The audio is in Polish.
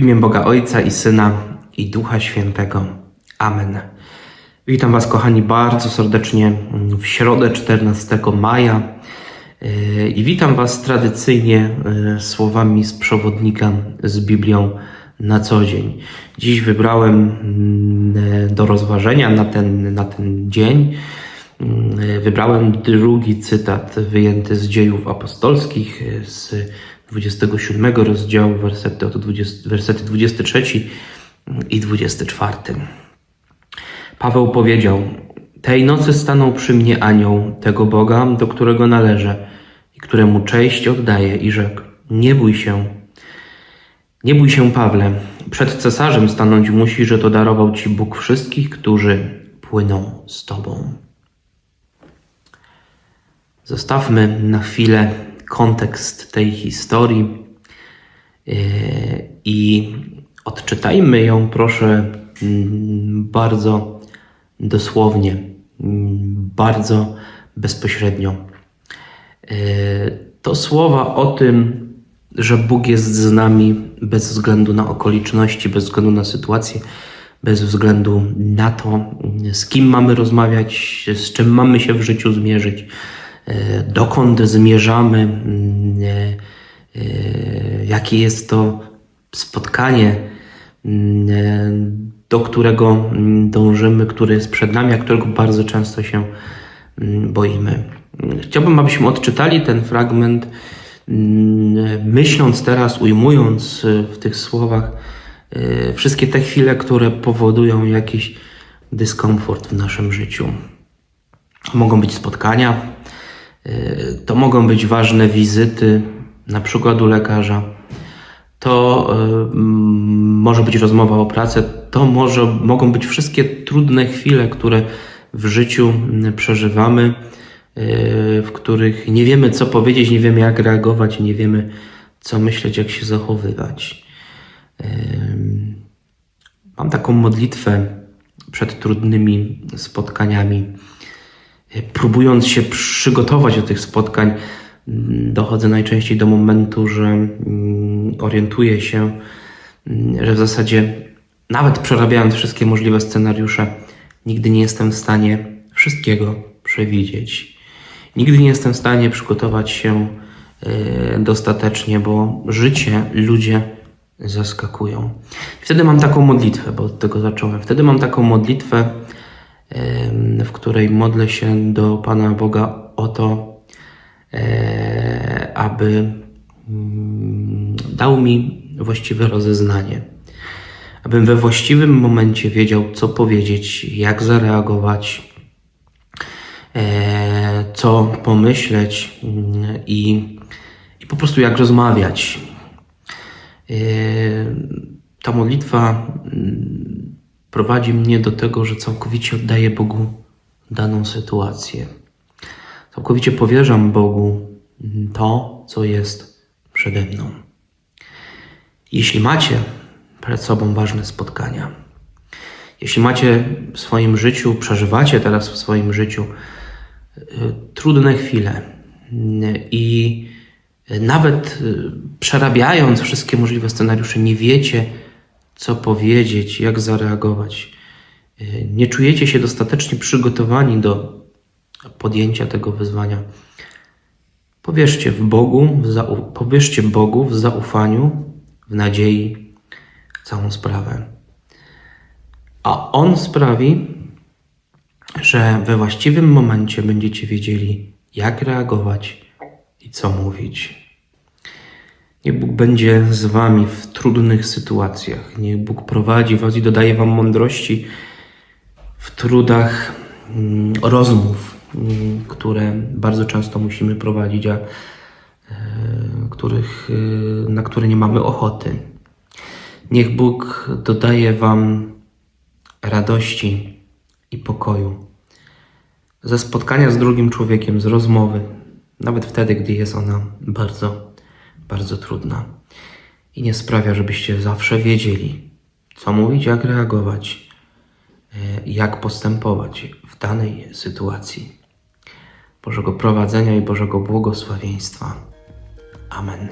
imię Boga Ojca i Syna i Ducha Świętego. Amen. Witam Was, kochani, bardzo serdecznie w środę 14 maja Yy, i witam Was tradycyjnie yy, słowami z przewodnika z Biblią na co dzień. Dziś wybrałem yy, do rozważenia na ten, na ten dzień. yy, Wybrałem drugi cytat wyjęty z dziejów apostolskich z 27 rozdziału, wersety, od 20, wersety 23 i 24. Paweł powiedział: Tej nocy stanął przy mnie anioł tego Boga, do którego należę i któremu cześć oddaję, i rzekł: Nie bój się, nie bój się, Pawle. Przed cesarzem stanąć musi, że to darował ci Bóg wszystkich, którzy płyną z tobą. Zostawmy na chwilę kontekst tej historii yy, i odczytajmy ją, proszę, mm, bardzo dosłownie, mm, bardzo bezpośrednio. Yy, To słowa o tym, że Bóg jest z nami bez względu na okoliczności, bez względu na sytuację, bez względu na to, z kim mamy rozmawiać, z czym mamy się w życiu zmierzyć, dokąd zmierzamy, yy, yy, jakie jest to spotkanie, yy, do którego mm, dążymy, który jest przed nami, a którego bardzo często się mm, boimy. Chciałbym, abyśmy odczytali ten fragment, mm, myśląc teraz, ujmując w tych słowach wszystkie te chwile, które powodują jakiś dyskomfort w naszym życiu. Mogą być spotkania, to mogą być ważne wizyty, na przykład u lekarza. To y, może być rozmowa o pracę, to może, mogą być wszystkie trudne chwile, które w życiu przeżywamy, y, w których nie wiemy, co powiedzieć, nie wiemy, jak reagować, nie wiemy, co myśleć, jak się zachowywać. Mam taką modlitwę przed trudnymi spotkaniami. Próbując się przygotować do tych spotkań, mm, dochodzę najczęściej do momentu, że mm, orientuję się, mm, że w zasadzie nawet przerabiając wszystkie możliwe scenariusze, nigdy nie jestem w stanie wszystkiego przewidzieć. Nigdy nie jestem w stanie przygotować się y, dostatecznie, bo życie, ludzie zaskakują. Wtedy mam taką modlitwę, bo od tego zacząłem. Wtedy mam taką modlitwę, w której modlę się do Pana Boga o to, e, aby mm, dał mi właściwe rozeznanie. Abym we właściwym momencie wiedział, co powiedzieć, jak zareagować, e, co pomyśleć mm, i, i po prostu jak rozmawiać. E, Ta modlitwa mm, prowadzi mnie do tego, że całkowicie oddaję Bogu daną sytuację. Całkowicie powierzam Bogu to, co jest przede mną. Jeśli macie przed sobą ważne spotkania, jeśli macie w swoim życiu, przeżywacie teraz w swoim życiu y, trudne chwile y, i nawet y, przerabiając wszystkie możliwe scenariusze, nie wiecie, co powiedzieć, jak zareagować, y, nie czujecie się dostatecznie przygotowani do podjęcia tego wyzwania, powierzcie w Bogu, w powierzcie Bogu w zaufaniu, w nadziei całą sprawę. A On sprawi, że we właściwym momencie będziecie wiedzieli, jak reagować i co mówić. Niech Bóg będzie z Wami w trudnych sytuacjach. Niech Bóg prowadzi Was i dodaje Wam mądrości w trudach mm, rozmów, mm, które bardzo często musimy prowadzić, a e, których, e, na które nie mamy ochoty. Niech Bóg dodaje Wam radości i pokoju ze spotkania z drugim człowiekiem, z rozmowy, nawet wtedy, gdy jest ona bardzo, bardzo trudna. I nie sprawia, żebyście zawsze wiedzieli, co mówić, jak reagować, e, jak postępować w danej sytuacji. Bożego prowadzenia i Bożego błogosławieństwa. Amen.